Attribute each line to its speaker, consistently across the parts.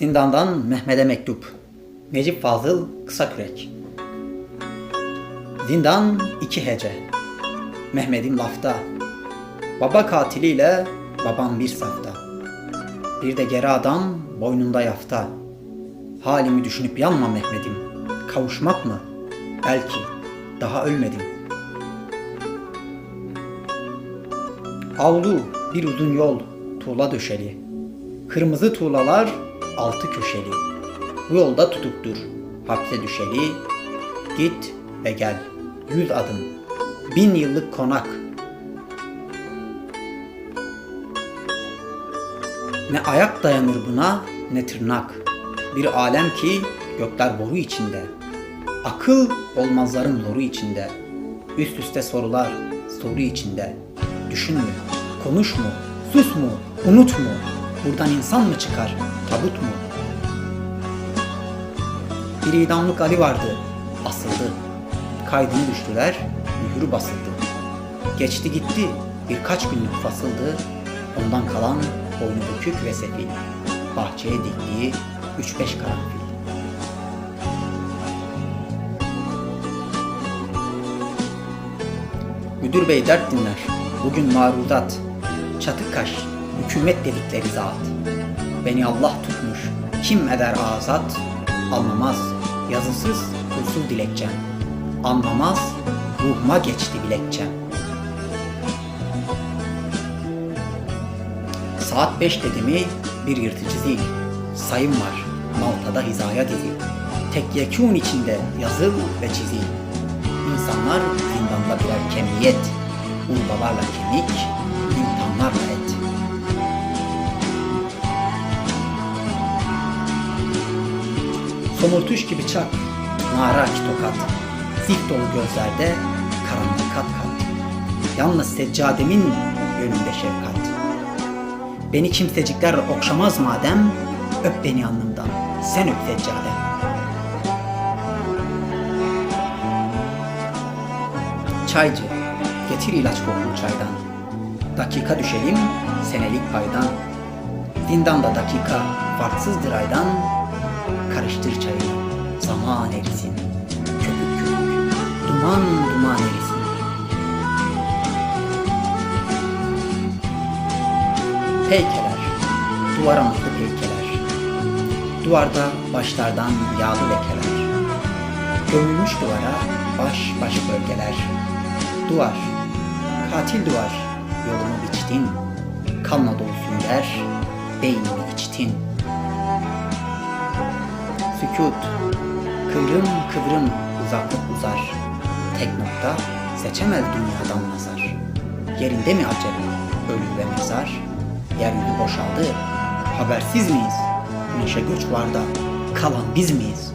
Speaker 1: Zindandan Mehmet'e mektup. Necip Fazıl Kısakürek. Zindan iki hece. Mehmet'im lafta. Baba katiliyle babam bir safta. Bir de geri adam boynunda yafta. Halimi düşünüp yanma Mehmet'im. Kavuşmak mı? Belki. Daha ölmedim. Avlu bir uzun yol, tuğla döşeli. Kırmızı tuğlalar altı köşeli. Bu yolda tutup dur, hapse düşeli. Git ve gel, yüz adım, bin yıllık konak. Ne ayak dayanır buna, ne tırnak. Bir alem ki gökler boru içinde. Akıl olmazların zoru içinde. Üst üste sorular, soru içinde. Düşün mü, konuş mu, sus mu, unut mu? Buradan insan mı çıkar, tabut mu? Bir idamlık Ali vardı, asıldı. Kaydını düştüler, mühürü basıldı. Geçti gitti, birkaç günlük fasıldı. Ondan kalan boynu bükük ve sefil. Bahçeye diktiği üç beş karanfil. Müdür bey dert dinler. Bugün marudat. Çatık kaş, hükümet dedikleri zat. Beni Allah tutmuş, kim eder azat? Anlamaz, yazısız, usul dilekçem. Anlamaz, ruhuma geçti bilekçem. Saat beş dedi mi bir yırtıcı zil. Sayım var, Malta'da hizaya dizil. Tek yekûn içinde yazıl ve çizil. İnsanlar zindanda birer kemiyet. Urbalarla kemik, Somurtuş gibi çak, naraki tokat. Zift dolu gözlerde karanlık kat kat. Yalnız seccademin yönünde şefkat. Beni kimsecikler okşamaz madem, öp beni alnımdan, sen öp seccadem. Çaycı, getir ilaç kokulu çaydan. Dakika düşelim, senelik paydan. Zindanda dakika, farksızdır aydan. Karıştır çayı, zaman erisin. Köpük köpük, duman duman erisin. Heykeler, duvara mutlu heykeler. Duvarda başlardan yağlı lekeler. Gömülmüş duvara baş baş bölgeler. Duvar, katil duvar, yolumu biçtin. Kanla dolu sünger, beynimi içtin. Sükut, kıvrım kıvrım uzaklık uzar. Tek nokta seçemez dünyadan nazar. Yerinde mi acaba ölü ve mezar? Yeryüzü boşaldı, habersiz miyiz? Güneşe göç var da kalan biz miyiz?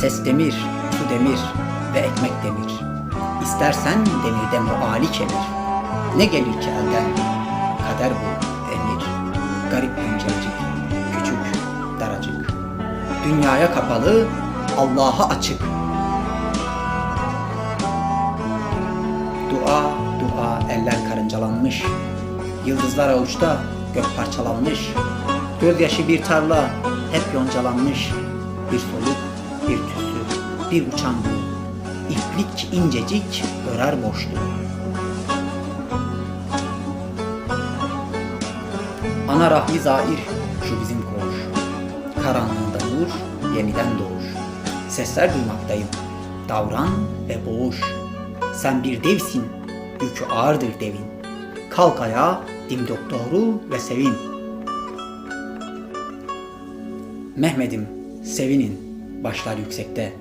Speaker 1: Ses demir, su demir ve ekmek demir. İstersen demirden o ali kemir. Ne gelir ki elden? Kader bu, emir. Garip pencerecik, daracık. Dünyaya kapalı, Allah'a açık. Dua, dua, eller karıncalanmış. Yıldızlar avuçta, gök parçalanmış. Gözyaşı bir tarla, hep yoncalanmış. Bir soluk, bir tüsü, bir uçan bu. İplik incecik, örer boşluğu. Ana rahmi zair, şu bizim. Karanlığında nur, yeniden doğuş. Sesler duymaktayım, davran ve boğuş. Sen bir devsin, yükü ağırdır devin. Kalk ayağa, dimdok doğru ve sevin. Mehmet'im, sevinin, başlar yüksekte.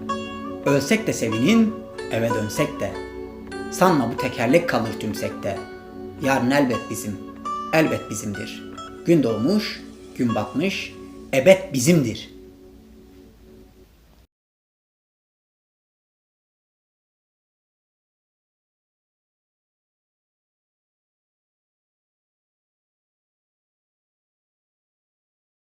Speaker 1: Ölsek de sevinin, eve dönsek de. Sanma bu tekerlek kalır tümsekte. Yarın elbet bizim, elbet bizimdir. Gün doğmuş, gün batmış, ebed bizimdir.''